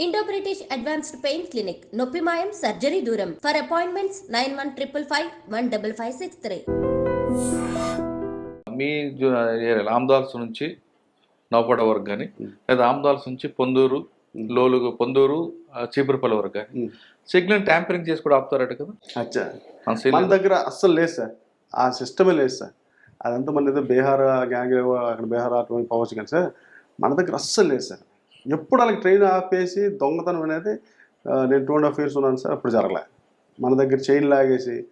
Indo British advanced pain clinic నొప్పి మాయం surgery దూరం for appointments nine one triple five one double five six three మీ ఆమ్దాల్స్ నుంచి నౌపడ వరకు కానీ లేదా ఆమ్దాల్స్ నుంచి పొందూరు లోలుగు పొందూరు చీపురుపల్లి వరకు కానీ. సిగ్నల్ ట్యాంపరింగ్ చేసి కూడా ఆపుతారట కదా? అచ్చా. మన దగ్గర అస్సలు లేదు సార్. ఆ సిస్టమే లేదు సార్. అదంతా మన ఏదో బీహార్ గ్యాంగ్ అక్కడ బీహార్ అటు పోవచ్చు కానీ సార్ మన దగ్గర అస్సలు లేదు సార్. ఎప్పుడు వాళ్ళకి ట్రైన్ ఆపేసి దొంగతనం అనేది నేను టూ అండ్ హాఫ్ ఇయర్స్ ఉన్నాను సార్ అప్పుడు జరగలే. మన దగ్గర చైన్ లాగేసి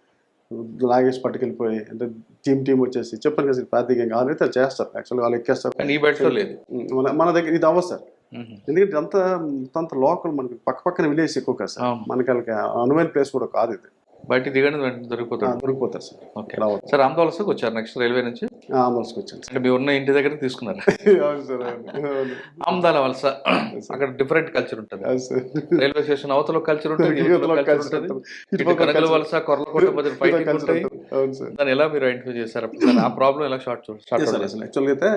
లాగేసి పట్టుకెళ్ళిపోయి అంటే టీమ్ టీం వచ్చేసి చెప్పాను కదా సార్ కావాలైతే అది చేస్తారు. యాక్చువల్గా వాళ్ళు ఎక్కేస్తారు. లేదు. మన మన దగ్గర ఇది అవ్వదు సార్. ఎందుకంటే అంత అంత లోకల్ మనకి పక్క పక్కన విలేజ్ ఎక్కువ కదా సార్. మనకి వాళ్ళకి అనువైన ప్లేస్ కూడా కాదు ఇది. బయట దిగండి వెంటనే దొరికిపోతాడు. దొరికిపోతారు సార్. ఓకే. సార్ ఆమ్దాల్స్కి వచ్చారు నెక్స్ట్ రైల్వే నుంచి? ఆమల్స్కి వచ్చాను అంటే మీ ఉన్న ఇంటి దగ్గర తీసుకున్నారు. అవును సార్. ఆమ్దాల వలస. అక్కడ డిఫరెంట్ కల్చర్ ఉంటుంది. రైల్వే స్టేషన్ అవతల కల్చర్ ఉంటుంది. వలస కొర్లకోట ఉంటాయి. సార్. దాన్ని ఎలా మీరు ఐడెంటిఫై చేశారు? ఆ ప్రాబ్లం ఎలా షార్ట్ అసలు యాక్చువల్గా అయితే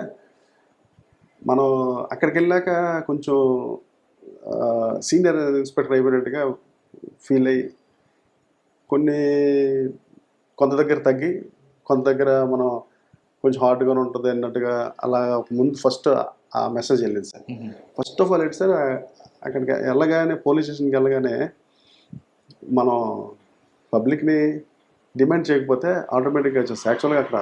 మనం అక్కడికి వెళ్ళాక కొంచెం సీనియర్ ఇన్స్పెక్టర్ అయిపోయినట్టుగా ఫీల్ అయ్యి కొన్ని కొంత దగ్గర తగ్గి కొంత దగ్గర మనం కొంచెం హార్డ్గానే ఉంటుంది అన్నట్టుగా అలా ముందు ఫస్ట్ ఆ మెసేజ్ వెళ్ళింది సార్. ఫస్ట్ ఆఫ్ ఆల్ ఏంటి సార్ అక్కడికి వెళ్ళగానే పోలీస్ స్టేషన్కి వెళ్ళగానే మనం పబ్లిక్ని డిమాండ్ చేయకపోతే ఆటోమేటిక్గా వచ్చేసి యాక్చువల్గా అక్కడ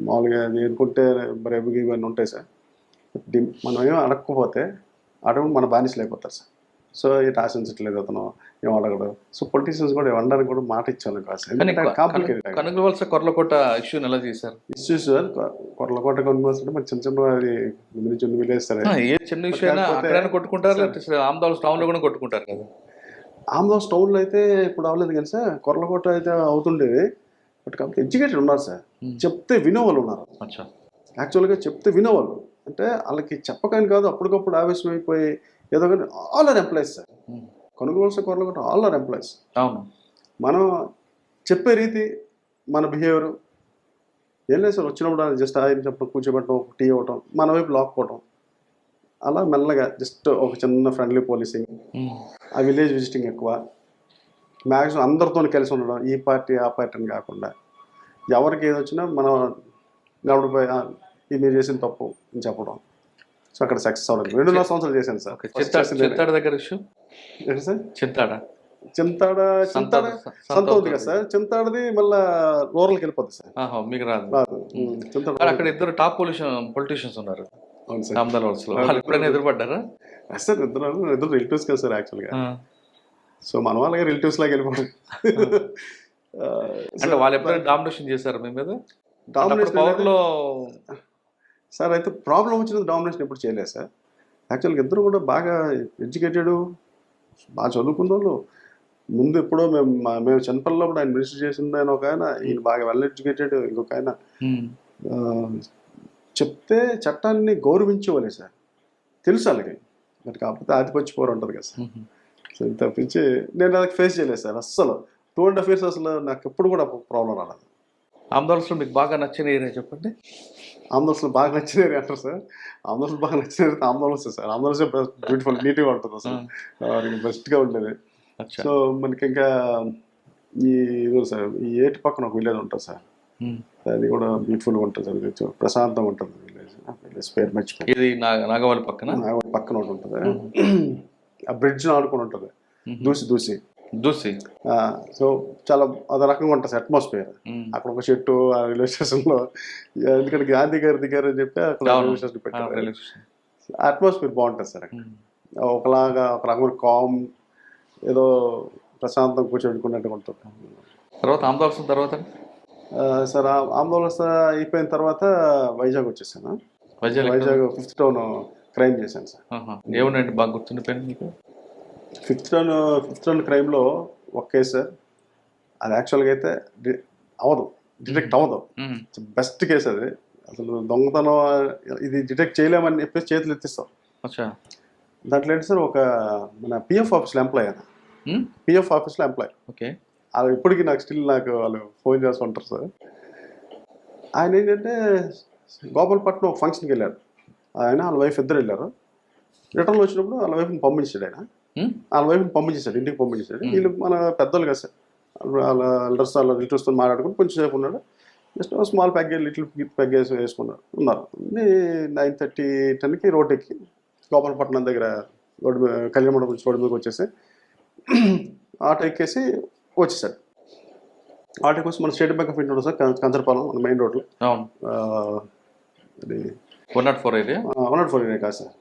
మామూలుగా అనుకుంటే బ్రేబు ఇవన్నీ ఉంటాయి సార్. డి- మనం ఏం అడగకపోతే ఆటోమేటిక్ మన బానిసలు అయిపోతారు సార్. సో ఇది ఆశించట్లేదు అతను ఏం అడగడు. సో పొలిటీషియన్స్ కూడా ఇవ్వడానికి కూడా మాట ఇచ్చాను కాదు సార్ కానీ ఎందుకంటే కాంప్లికేటెడ్ కనగల వలస కొర్లకోట ఇష్యూని ఎలా చేశారు? ఇష్యూస్ సార్ కొరలకోట కొనుగోలు అంటే మన చిన్న చిన్న అది ముందు ఉంది విలేజ్ సార్ ఏ చిన్న విషయం కొట్టుకుంటారు ఆమ్దాల్స్ టౌన్లో కూడా కొట్టుకుంటారు కదా? ఆమ్దాస్ టౌన్లో అయితే ఇప్పుడు అవ్వలేదు కానీ సార్ కొరలకోట అయితే అవుతుండేది. బట్ కాకపోతే ఎడ్యుకేటెడ్ ఉన్నారు సార్. చెప్తే వినేవాళ్ళు ఉన్నారు. యాక్చువల్గా చెప్తే వినేవాళ్ళు. అంటే వాళ్ళకి చెప్పకని కాదు అప్పటికప్పుడు ఆవేశం అయిపోయి ఏదో కానీ all are employees sir Hmm. కొనుగోలు కొరలకోట ఆల్ ఆర్ ఎంప్లాయీస్ అవును. మనం చెప్పే రీతి మన బిహేవియర్ ఏం లేదు సార్ వచ్చినప్పుడు జస్ట్ ఆయన చెప్పడం కూర్చోబెట్టడం ఒక టీ ఇవ్వటం మన వైపు లాక్కోవటం అలా మెల్లగా జస్ట్ ఒక చిన్న ఫ్రెండ్లీ పోలీసింగ్ ఉమ్. ఆ విలేజ్ విజిటింగ్ ఎక్కువ. మ్యాక్సిమం అందరితో కలిసి ఉండడం ఈ పార్టీ ఆ పార్టీ అని కాకుండా. ఎవరికి ఏది వచ్చినా మనం గడుపుపోయి ఇది మీరు చేసిన తప్పు అని చెప్పడం. సో అక్కడ సక్సెస్ అవ్వడం రెండున్నర సంవత్సరాలు చేశాను సార్. చింతాడ దగ్గర ఇష్యూ సార్? చింతాడ చింతాడ చింతాడ సంత- ఉంది కదా సార్. చింతాడది మళ్ళా రూరల్కి వెళ్ళిపోతుంది సార్. మీకు రాదు. రాదు. చింతాడ అక్కడ ఇద్దరు టాప్ పొలిషన్ పొలిటీషియన్స్ ఉన్నారు. అవును సార్. వాళ్ళు ఎప్పుడైనా ఎదురుపడ్డారా? సార్ ఇద్దరు ఇద్దరు రిలేటివ్స్ కదా సార్ యాక్చువల్గా. సో మన వాళ్ళకి రిలేటివ్స్ లాగా వెళ్ళిపోవడం. అంటే వాళ్ళు ఎప్పుడైనా డామినేషన్ చేశారు మీ మీద? డామినేషన్ పవర్లో సార్ అయితే ప్రాబ్లం వచ్చిన డామినేషన్ ఎప్పుడు చేయలేదు సార్. యాక్చువల్గా ఇద్దరు కూడా బాగా ఎడ్యుకేటెడ్ బాగా చదువుకున్న వాళ్ళు. ముందు ఎప్పుడో మేము మా- మేము చిన్నపిల్లప్పుడు ఆయన మినిస్టర్ చేసిన ఆయన ఒక ఆయన ఈయన బాగా వెల్ ఎడ్యుకేటెడ్ ఇంకొక ఆయన. ఆ, చెప్తే చట్టాన్ని గౌరవించేవాళ్ళే సార్. తెలుసు వాళ్ళకి. మరి కాకపోతే ఆధిపత్య పోరు ఉంటుంది కదా సార్. ఉమ్. సో తప్పించి నేను అది ఫేస్ చేయలేదు సార్ అస్సలు. టూ అండ్ హాఫ్ ఇయర్స్ అసలు నాకు ఎప్పుడు కూడా ప్రాబ్లం రాలేదు. ఆమ్దాల్స్లో మీకు బాగా నచ్చిన ఏరియా చెప్పండి. ఆంధ్రప్రదేశ్లో బాగా నచ్చినవి అంటారు సార్. ఆంధ్రప్రదేశ్ బాగా నచ్చినవి ఆంధ్రప్రదేశ్ సార్. ఆంధ్రప్రదేశ్ బ్యూటిఫుల్ నీట్గా ఉంటుంది అసలు బెస్ట్గా ఉండేది. సో మనకి ఇంకా ఈ ఇది సార్ ఈ ఏటి పక్కన ఒక విలేజ్ ఉంటుంది సార్. అది కూడా బ్యూటిఫుల్గా ఉంటుంది సార్. ప్రశాంతంగా ఉంటుంది విలేజ్. పేరు మర్చిపోయి ఇది నా- నాగవల్లి పక్కన? పక్కన ఒకటి ఉంటుంది. ఆ బ్రిడ్జ్ ఆడుకొని ఉంటుంది. దూసి దూసి. దూసి. సో చాలా అదో రకంగా ఉంటుంది అట్మాస్ఫియర్. అక్కడ ఒక చెట్టు ఆ రైల్వే స్టేషన్లో. ఎందుకంటే గాంధీ గారు దిగారు అని చెప్పి అక్కడ. రైల్వే స్టేషన్ పెట్టారు. అట్మాస్ఫియర్ బాగుంటుంది సార్ అక్కడ. ఒకలాగా ఒక రకమైన కామ్ ఏదో ప్రశాంతం కూర్చోబెట్టుకున్నట్టుగా ఉంటుంది. తర్వాత ఆమ్దాల్స్ తర్వాత? సార్ ఆ- ఆందోళన అయిపోయిన తర్వాత వైజాగ్ వచ్చేసాను. Vizag Vizag fifth town crime చేశాను సార్. ఏముందండి బాగా గుర్తుండిపోయింది మీకు? ఫిఫ్త్ టౌన్ ఫిఫ్త్ టౌన్ క్రైమ్లో ఒక కేసు సార్. అది యాక్చువల్గా అయితే డి- అవ్వదు. డిటెక్ట్ అవ్వదు. బెస్ట్ కేసు అది. అసలు దొంగతనం ఇది డిటెక్ట్ చేయలేమని చెప్పేసి చేతులు ఎత్తిస్తాం. దాంట్లో ఏంటి సార్ ఒక మన పిఎఫ్ ఆఫీస్లో ఎంప్లాయ్ ఆయన. పిఎఫ్ ఆఫీస్లో ఎంప్లాయ్. ఓకే. అది ఇప్పటికీ నాకు స్టిల్ నాకు వాళ్ళు ఫోన్ చేస్తుంటారు సార్. ఆయన ఏంటంటే గోపాలపట్నం ఒక ఫంక్షన్కి వెళ్ళారు ఆయన వాళ్ళ వైఫ్ ఇద్దరు వెళ్ళారు. రిటర్న్లో వచ్చినప్పుడు వాళ్ళ వైఫ్ని పంపించాడు ఆయన. వాళ్ళ వైఫ్ని పంపించేశాడు ఇంటికి పంపించేశాడు. వీళ్ళు మన పెద్దోళ్ళు కదా సార్. వాళ్ళ ఎల్డర్స్ వాళ్ళ రిలేటివ్స్తో మాట్లాడుకుని కొంచెం సేపు ఉన్నాడు. Just small package little package వేసుకున్నారు ఉన్నారు. నైన్ థర్టీ టెన్కి రోడ్ ఎక్కి గోపాలపట్నం దగ్గర రోడ్డు మీద కళ్యాణ మండపం నుంచి రోడ్డు మీదకి వచ్చేసి ఆటో ఎక్కేసి వచ్చేసాడు. ఆటోకి వచ్చి మన స్టేట్ బ్యాంక్ ఆఫ్ ఇండియా ఉంటుంది సార్ కంచరపాలెం మన మెయిన్ రోడ్లో అది one nought four area? One nought four కాదు సార్.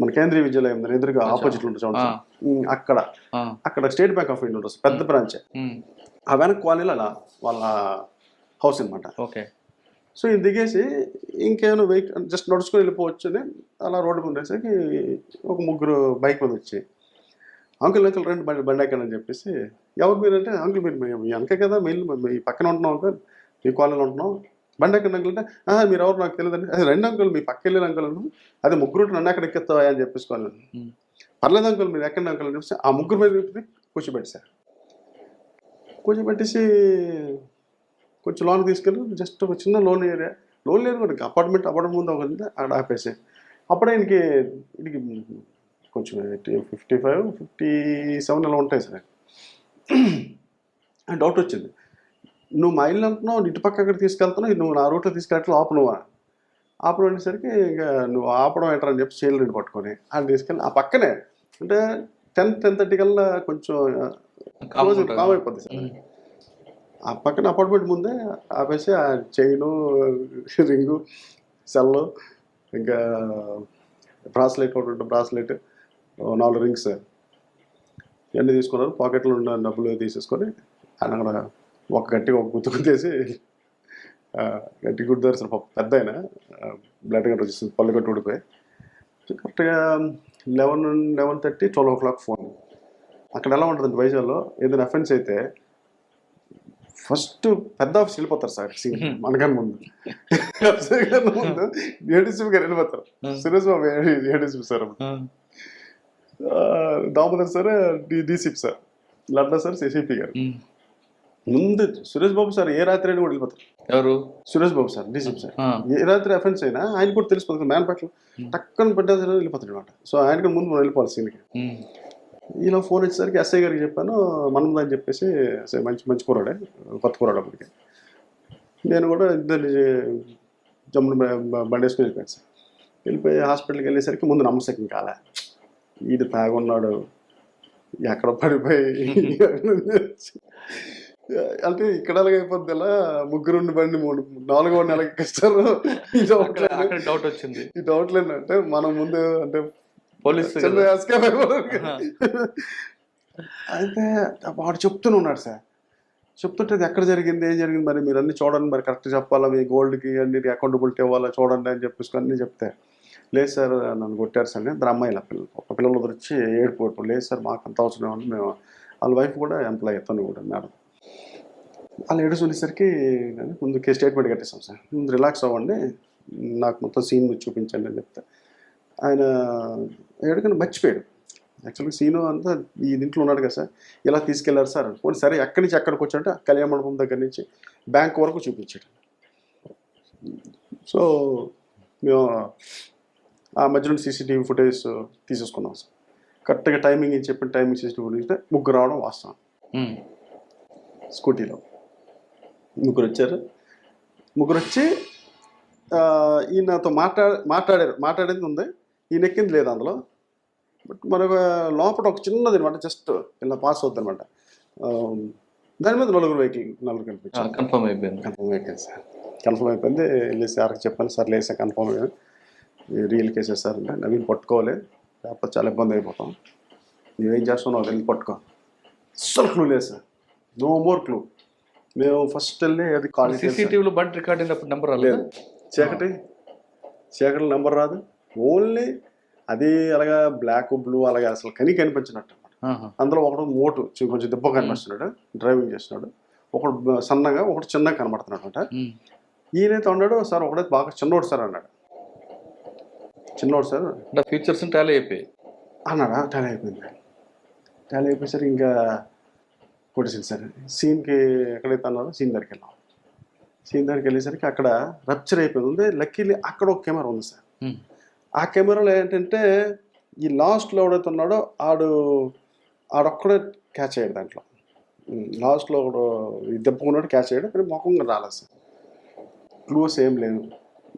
మన కేంద్రీయ విద్యాలయం ఎదురుగా ఆపోజిట్ ఉంటుంది అక్కడ. అక్కడ స్టేట్ బ్యాంక్ ఆఫ్ ఇండియా ఉంటుంది పెద్ద బ్రాంచ్ ఆ వెనక కాలనీలో అలా వాళ్ళ హౌస్ అనమాట ఓకే. సో ఇది దిగేసి ఇంకేమైనా వెహికల్ జస్ట్ నడుచుకొని వెళ్ళిపోవచ్చు అని అలా రోడ్డు ఉండేసరికి ఒక ముగ్గురు బైక్ మీద వచ్చి అంకుల్ అంకుల్ రండి బండి బండి ఎక్కండి చెప్పేసి ఎవరు మీరు అంటే అంకుల్ మీరు మీ- వెనకే కదా మీ మీ పక్కన ఉంటున్నాం అంకుల్ మీ కాలనీలో ఉంటున్నాం బండి ఎక్కండి అంకుల్ అంటే "ఆహా, మీరు ఎవరు? నాకు తెలియదండి అదే రెండు అంకుల్ మీ పక్క వెళ్ళిన అంకుల్. అదే ముగ్గురు నన్ను ఎక్కడ ఎక్కిస్తావా అని చెప్పేసుకోవాలి పర్లేదు అంకుల్ మీరు ఎక్కండి అంకుల్ అని చెప్పేసి ఆ ముగ్గురు మీద చెప్పి కూర్చోబెట్టేశారు. కూర్చోబెట్టేసి కొంచెం లోన్ తీసుకెళ్ళి. జస్ట్ ఒక చిన్న లోన్ ఏరియా. లోన్ లేదు కూడా అపార్ట్మెంట్ అపార్ట్మెంట్ ముందు ఒక అక్కడ ఆపేసి. అప్పుడు ఆయనకి ఇది కొంచెం ఫిఫ్టీ ఫైవ్ ఫిఫ్టీ సెవెన్ అలా ఉంటాయి సార్. డౌట్ వచ్చింది. నువ్వు మా ఇల్లు అంటున్నావు ఇటు పక్క అక్కడ తీసుకెళ్తున్నావు నువ్వు నా రూట్లో తీసుకెళ్ళట్లు ఆపు నువ్వు ఆపడం అనేసరికి ఇంకా నువ్వు ఆపడం ఏంటని చెప్పి చైల్డ్ రెండు పట్టుకొని ఆయన తీసుకెళ్ళి ఆ పక్కనే అంటే టెన్ టెన్ థర్టీ కల్లా కొంచెం కామ్ క్లోజ్. కామ్ అయిపోద్ది సార్. ఆ పక్కన అపార్ట్మెంట్ ముందే ఆపేసి ఆ చైను రింగు సెల్ ఇంకా బ్రాస్లెట్ ఒకటి ఉంటుంది బ్రాస్లెట్ నాలుగు రింగ్స్ ఇవన్నీ తీసుకున్నారు. పాకెట్లో ఉన్న డబ్బులు తీసేసుకొని ఆయన అక్కడ ఒక గట్టిగా ఒక గుర్తు గుర్తేసి ఆ, గట్టి గుర్తారు సార్ పెద్ద ఆయన బ్లడ్ గట్ట వచ్చేసింది పళ్ళు గట్టు ఊడిపోయి. కరెక్ట్గా eleven eleven thirty twelve o'clock phone అక్కడ ఎలా ఉంటుంది వైజాగ్లో ఏదైనా అఫెన్స్ అయితే ఫస్ట్ పెద్ద ఆఫీస్ వెళ్ళిపోతారు సార్. సీన్ మనకన్నా ముందు. కన్నా ముందు ఏడీసీపీ గారు వెళ్ళిపోతారు. Suresh Babu ADCP sir Damodar sir DCP sir. Ladda sir CCP గారు. ముందు సురేష్ బాబు సార్ ఏ రాత్రి అయినా కూడా వెళ్ళిపోతారు. ఎవరు? Suresh Babu sir DCP sir. ఏ రాత్రి అఫెన్స్ అయినా ఆయన కూడా తెలిసిపోతుంది మ్యాన్ పట్ల టక్కన పడ్డేసారు వెళ్ళిపోతాడు అనమాట సో ఆయనకి ముందు మనం వెళ్ళిపోవాలి సీన్కి ఈలో ఫోన్ వచ్చేసరికి ఎస్ఐ గారికి చెప్పాను మనం అని చెప్పేసి "ఎస్ఐ మంచి మంచి కూరాడే కొత్త కూరాడు అప్పటికి. నేను కూడా ఇద్దరు జమ్మున బ- బండి వేసుకుని వెళ్ళిపోయాను సార్. వెళ్ళిపోయి హాస్పిటల్కి వెళ్ళేసరికి ముందు నమ్మశక్యం కాలే. ఈడు తాగున్నాడు ఎక్కడ పడిపోయి? అంటే ఇక్కడ అయిపోద్ది ఇలా ముగ్గురు బండి మూడు నాలుగో నెలకి ఇస్తారు ఈ డౌట్ వచ్చింది. ఈ డౌట్ అంటే మనం ముందు అంటే పోలీస్. అయితే వాడు చెప్తూనే ఉన్నాడు సార్. చెప్తుంటే అది ఎక్కడ జరిగింది ఏం జరిగింది మరి? మీరు అన్ని చూడండి మరి. కరెక్ట్ చెప్పాలా? మీ గోల్డ్కి అన్ని అకౌంటబిలిటీ ఇవ్వాలా? చూడండి అని చెప్పేసి అన్ని చెప్తే. లేదు సార్ నన్ను కొట్టారు సార్. ఇద్దరు అమ్మాయిల పిల్లలు ఒక పిల్లలు వచ్చి ఏడుపు లేదు సార్ మాకు అంత అవసరం మేము వాళ్ళ వైఫ్ కూడా ఎంప్లాయ్ తను కూడా మేడం. వాళ్ళు ఏడు చూసేసరికి ముందు స్టేట్మెంట్ కట్టేస్తాం సార్. ముందు రిలాక్స్ అవ్వండి నాకు మొత్తం సీన్ మీరు చూపించండి అని చెప్తే. ఆయన ఎక్కడికైనా మర్చిపోయాడు. యాక్చువల్గా సీను అంతా ఈ దీంట్లో ఉన్నాడు కదా సార్. ఇలా తీసుకెళ్ళారు సార్ పోనీ సరే ఎక్కడి నుంచి ఎక్కడికి వచ్చాడంటే కళ్యాణ మండపం దగ్గర నుంచి బ్యాంక్ వరకు చూపించాడు. సో మేము ఆ మధ్యలో సీసీటీవీ ఫుటేజ్ తీసేసుకున్నాం సార్. కరెక్ట్గా టైమింగ్ అని చెప్పిన టైమింగ్ సీసీటీవీ ఫుటేజ్ ముగ్గురు రావడం వాస్తవం. ఉమ్, స్కూటీలో. ముగ్గురు వచ్చారు ముగ్గురు వచ్చి ఆ, ఈయనతో మాట్లా మాట్లాడారు. మాట్లాడేది ఉంది. ఈయన ఎక్కింది లేదు అందులో. బట్ మనకు లోపల ఒక చిన్నది అనమాట జస్ట్ ఇలా పాస్ అవుతుంది అనమాట దాని మీద నలుగురు వెహికల్ నలుగురు కనిపించారు. కన్ఫర్మ్ అయిపోయింది. కన్ఫర్మ్ అయిపోయింది సార్. కన్ఫర్మ్ అయిపోయింది. వెళ్ళి సార్కి చెప్పాను సార్ లేదు సార్ కన్ఫర్మ్ అయ్యాను రియల్ కేసెస్ సార్ అంటే నవీన్ పట్టుకోవాలి. లేకపోతే చాలా ఇబ్బంది అయిపోతాం. నువ్వేం చేస్తున్నావు? వెళ్ళి పట్టుకో. అస్సలు క్లూ లేదు సార్. No more clue. మేము ఫస్ట్ వెళ్ళి అది కాల్ సీసీటీవీలో బండి రికార్డ్ అయినప్పుడు నెంబర్ రాలేదు? లేదు. చీకటి. చీకటి నెంబర్ రాదు. ఓన్లీ అది అలాగా బ్లాక్ బ్లూ అలాగే అసలు కని కనిపించినట్టు అందులో ఒకడు మోటు కొంచెం దెబ్బ కనిపిస్తున్నాడు డ్రైవింగ్ చేస్తున్నాడు. ఒకడు సన్నగా ఒకడు చిన్నగా కనబడుతున్నాడు అనమాట ఈయనైతే ఉన్నాడు సార్ ఒకడైతే బాగా చిన్నోడు సార్ అన్నాడు. చిన్నోడు సార్? ఫీచర్స్ టాలీ అయిపోయాయి. అన్నాడా? టాలీ అయిపోయింది. టాలీ అయిపోయేసరికి ఇంకా కొట్టేసింది సార్. సీన్కి ఎక్కడైతే అన్నారో సీన్ దగ్గరికి వెళ్ళాం. సీన్ దగ్గరికి వెళ్ళేసరికి అక్కడ రప్చర్ అయిపోయింది. ఉంది లక్కీలీ అక్కడ ఒక కెమెరా ఉంది సార్. ఆ కెమెరాలో ఏంటంటే ఈ లాస్ట్లో ఎవడైతే ఉన్నాడో ఆడు ఆడొక్కడే క్యాచ్ అయ్యాడు దాంట్లో. లాస్ట్లో ఒకడు దెబ్బకున్నాడు క్యాచ్ అయ్యాడు కానీ ముఖంగా రాలేదు సార్. క్లూస్ ఏం లేదు.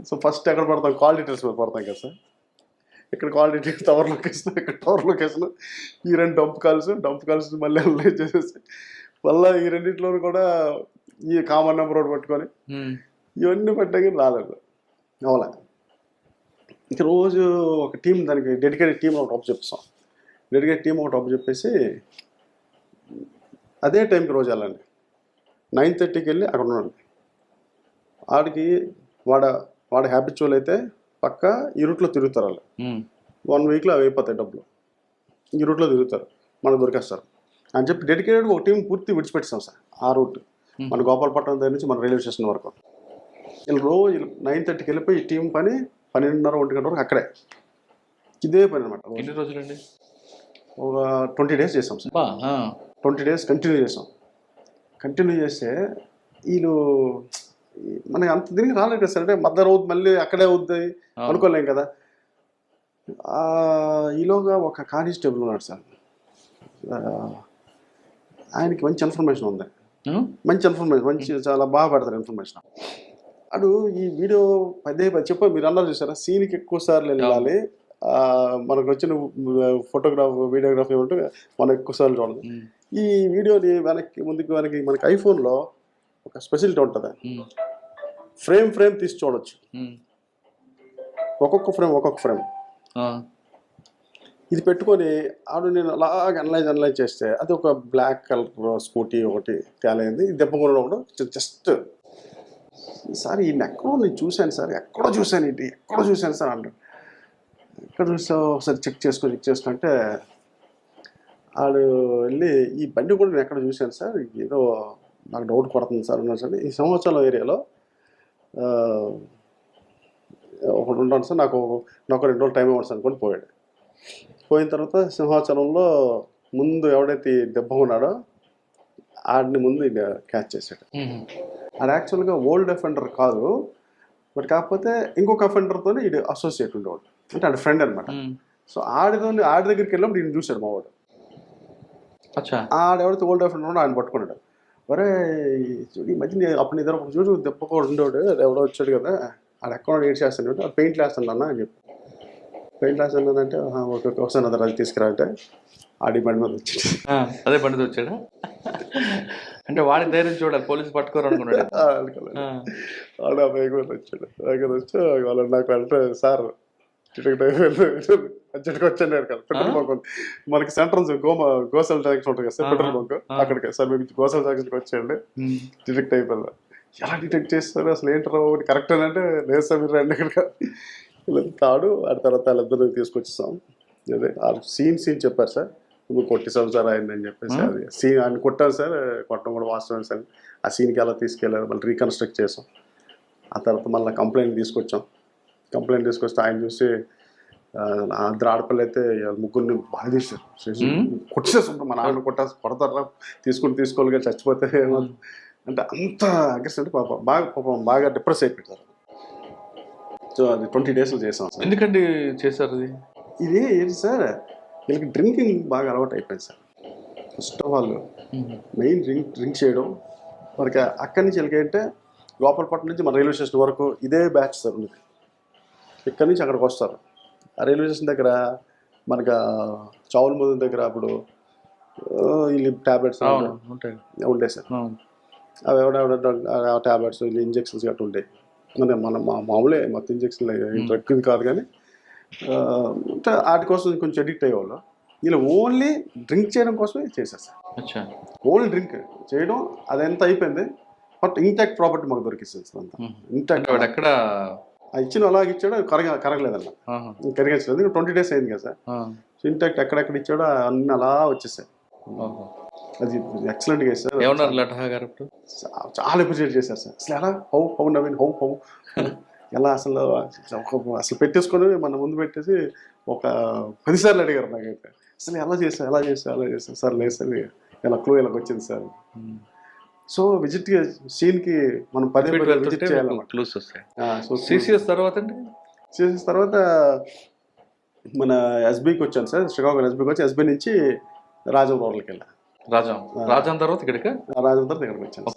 సో ఫస్ట్ ఎక్కడ పడతాం? కాల్ డీటెయిల్స్ మీద పడతాం కదా సార్. ఇక్కడ డీటెయిల్స్ టవర్ లొకేషన్ ఇక్కడ టవర్ లొకేషన్. ఈ రెండు డంప్ కాల్స్ డంప్ కాల్స్ మళ్ళీ అనలైజ్ చేసేసి మళ్ళీ ఈ రెండింటిలో కూడా ఈ కామన్ నెంబర్ ఒకటి పట్టుకొని. ఇవన్నీ పెట్టాక రాలేదు. అవలా. ఇక రోజు ఒక టీం దానికి డెడికేటెడ్ టీం ఒకటి అప్పు చెప్తాం డెడికేటెడ్ టీం ఒకటి అప్పు చెప్పేసి అదే టైంకి రోజు వెళ్ళండి. నైన్ థర్టీకి వెళ్ళి అక్కడ ఉండండి. వాడికి వాడ వాడి హ్యాబిచువల్ అయితే పక్క ఈ రూట్లో తిరుగుతారు వాళ్ళు. వన్ వీక్లో అవి అయిపోతాయి డబ్బులు. ఈ రూట్లో తిరుగుతారు. మనకు దొరికేస్తారు. అని చెప్పి డెడికేటెడ్గా ఒక టీం పూర్తి విడిచిపెట్టాం సార్. ఆ రూట్. మన గోపాలపట్నం దగ్గర నుంచి మన రైల్వే స్టేషన్ వరకు. వీళ్ళు రోజు నైన్ థర్టీకి వెళ్ళిపోయి ఈ టీం పని పన్నెండున్నర ఒంటి గంట వరకు అక్కడే. ఇదే పని అనమాట ఎన్ని రోజులండి? ఒక ట్వంటీ డేస్ చేసాం సార్. ట్వంటీ డేస్ కంటిన్యూ చేసాం కంటిన్యూ చేస్తే వీళ్ళు మనకి అంత దీనికి రాలేదు కదా సార్. అంటే మద్దరు అవుతుంది మళ్ళీ అక్కడే అవుతుంది. అనుకోలేం కదా. ఈలోగా ఒక కానిస్టేబుల్ ఉన్నాడు సార్. ఆయనకి మంచి ఇన్ఫర్మేషన్ ఉంది. మంచి ఇన్ఫర్మేషన్ మంచి చాలా బాగా పెడతారు ఇన్ఫర్మేషన్. అడు ఈ వీడియో పదే పది చెప్ప మీరు అన్నారు చూసారా? సీన్కి ఎక్కువ సార్లు వెళ్ళాలి. మనకు వచ్చిన ఫోటోగ్రాఫ్ వీడియోగ్రఫీ ఏమంటే మనం ఎక్కువ సార్లు చూడాలి. ఈ వీడియోని వెనక్కి ముందుకు వెనక్కి మనకి ఐఫోన్లో ఒక స్పెషాలిటీ ఉంటుంది. ఫ్రేమ్ ఫ్రేమ్ తీసి చూడొచ్చు. ఒక్కొక్క ఫ్రేమ్ ఒక్కొక్క ఫ్రేమ్. ఇది పెట్టుకొని ఆడు నేను అలాగ అనలైజ్ అనలైజ్ చేస్తే అది ఒక బ్లాక్ కలర్ స్కూటీ ఒకటి తేలైంది దెబ్బకొనడం ఒకటి జస్ట్ సార్ ఈ ఎక్కడో నేను చూశాను సార్. ఎక్కడో చూశాను ఇది. ఎక్కడో చూశాను సార్ అంటాడు ఎక్కడ చూసావు ఒకసారి చెక్ చేసుకో చెక్ చేసుకుంటే ఆడు వెళ్ళి ఈ బండి కూడా నేను ఎక్కడ చూశాను సార్? ఏదో నాకు డౌట్ కొడుతుంది సార్ సార్. ఈ సంవత్సరం ఏరియాలో ఆ, ఒకడు ఉంటాను సార్ నాకు నాకు రెండు రోజులు టైం ఇవ్వండి సార్ అనుకొని పోయాడు. పోయిన తర్వాత సింహాచలంలో ముందు ఎవడైతే దెబ్బ ఉన్నాడో ఆడిని ముందు క్యాచ్ చేశాడు. ఆడు యాక్చువల్గా ఓల్డ్ అఫెండర్ కాదు బట్ కాకపోతే ఇంకొక అఫెండర్తో ఇది అసోసియేట్ ఉండేవాడు. అంటే ఆడి ఫ్రెండ్ అనమాట. సో ఆడితో ఆడి దగ్గరికి వెళ్ళినప్పుడు ఈయన చూశాడు మావాడు అచ్చా. ఆడెవడైతే ఓల్డ్ అఫెండర్ ఉన్నాడో ఆయన పట్టుకున్నాడు. ఒరే చూడు ఈ మధ్య నీ- అప్పుడు నీ దగ్గర ఒక చూడు దెబ్బ కూడా ఉండేవాడు ఎవడో వచ్చాడు కదా ఆడ ఎక్కడ ఏడ్ చేస్తాడు పెయింట్ వేస్తాను అని చెప్పి. పెయింట్ వేస్తానంటే ఓకే ఓకే వస్తాను అదే అది తీసుకురా అంటే ఆడి బండి మీద వచ్చాడు. అదే బండితో వచ్చాడా? అంటే వాడి ధైర్యం చూడాలి పోలీసు పట్టుకోరు అనుకున్నాడు అనుకోలేదు. ఆ. బైక్ మీద వచ్చాడు. బైక్ మీద వచ్చి వాళ్ళు నాకు అంటే సార్ అర్జెంట్గా వచ్చాను కదా. Petrol bunk. మనకి సెంటర్ ఉంది గోమ గోసల్ జంక్షన్ ఉంటుంది కదా సార్ పెట్రోల్ బంక్. అక్కడికి సార్ మీకు గోసల్ జంక్షన్కి వచ్చేయండి. డిటెక్ట్ అయిపోయింది. ఎలా డిటెక్ట్ చేస్తారు? అసలు ఏంటారు ఒకటి కరెక్ట్ అంటే లేదు సార్ మీరు రండి ఇక్కడ ఇలా తాడు ఆ తర్వాత వాళ్ళిద్దరు తీసుకొచ్చేసాం. అదే ఆ సీన్ సీన్ చెప్పారు సార్. నువ్వు కొట్టేసాం సార్ ఆయన అని చెప్పేసి? అది. సీన్ ఆయన కొట్టాను సార్. కొట్టడం కూడా వాస్తవం సార్. ఆ సీన్కి ఎలా తీసుకెళ్ళారు? మళ్ళీ రీకన్స్ట్రక్ట్ చేసాం. ఆ తర్వాత మళ్ళీ కంప్లైంట్ తీసుకొచ్చాం. కంప్లైంట్ తీసుకొస్తే ఆయన చూసి ఆ, నా ఇద్దరు ఆడపిల్ల అయితే ముగ్గురిని బాగా తీశారు. కొట్టేస్తుంటాం మా నాన్న కొట్టా కొడతారా? తీసుకుని తీసుకోవాలి చచ్చిపోతే? అంటే అంత అగ్రెస్ అంటే పాపం బాగా పాపం బాగా డిప్రెస్ అయిపోతారు సో అది ట్వంటీ డేస్లో చేసాం సార్. ఎందుకండి చేశారు అది? ఇది ఏంటి సార్? వీళ్ళకి డ్రింకింగ్ బాగా అలవాటు అయిపోయింది sir. First of all. Main drink drink చేయడం. మనకి అక్కడి నుంచి వెళ్ళకంటే లోపలపట్నం నుంచి మన రైల్వే స్టేషన్ వరకు ఇదే బ్యాచ్ సార్ ఉంది ఇక్కడి నుంచి అక్కడికి వస్తారు. ఆ రైల్వే స్టేషన్ దగ్గర మనకి ఆ చావుల ముందు దగ్గర అప్పుడు ఆ, వీళ్ళు ట్యాబ్లెట్స్ ఉంటాయి. ఉంటాయి సార్. అవి ఎవడెవడ ట్యాబ్లెట్స్ ఇంజెక్షన్స్ గట్రా ఉంటాయి. అంటే మన మా మామూలే మొత్తం ఇంజెక్షన్లు డ్రగ్ ఇది కాదు కానీ ఆ, అంటే వాటి కోసం కొంచెం అడిక్ట్ అయ్యేవాళ్ళు. వీళ్ళు ఓన్లీ డ్రింక్ చేయడం కోసమే చేశారు సార్. ఓన్లీ డ్రింక్ చేయడం అదంతా అయిపోయింది. బట్ ఇంటాక్ట్ ప్రాపర్టీ మాకు దొరికిస్తుంది సార్ అంతా. ఇంటాక్ట్ ఎక్కడ ఆ ఇచ్చిన అలాగే ఇచ్చాడు అది కరగ కరగలేదన్న. ఆహా. కరిగించలేదు ట్వంటీ డేస్ అయింది కదా సార్. ఆ. ఇంటాక్ట్ ఎక్కడెక్కడ ఇచ్చాడో అన్నీ అలా వచ్చేసాయి. అది ఎక్సలెంట్గా సార్ ఏమన్నారు లటహా గారు చాలా అప్రిషియేట్ చేశారు సార్. అసలు ఎలా? How how Naveen how how? ఎలా అసలు అసలు పెట్టేసుకొని మన ముందు పెట్టేసి ఒక పదిసార్లు అడిగారు నాకైతే. అసలు ఎలా చేసా ఎలా చేసా ఎలా చేసా సార్ లేదు సార్ ఇలా క్లూ ఇలాగ వచ్చింది సార్. సో విజిట్ సీన్కి మనం పదే విజిట్ మీకు చేయాలన్నమాట క్లూస్ వస్తాయి. ఆ, సో సిసిఎస్ తర్వాత అండి? చేసిన తర్వాత మన ఎస్బీకి వచ్చాను సార్ శ్రీకాకుళం ఎస్బీకి వచ్చి ఎస్బీ నుంచి రాజం రోడ్లకి వెళ్ళా రాజాం రాజాం తర్వాత ఇక్కడికి? రాజం తర్వాత ఇక్కడికి వచ్చాను.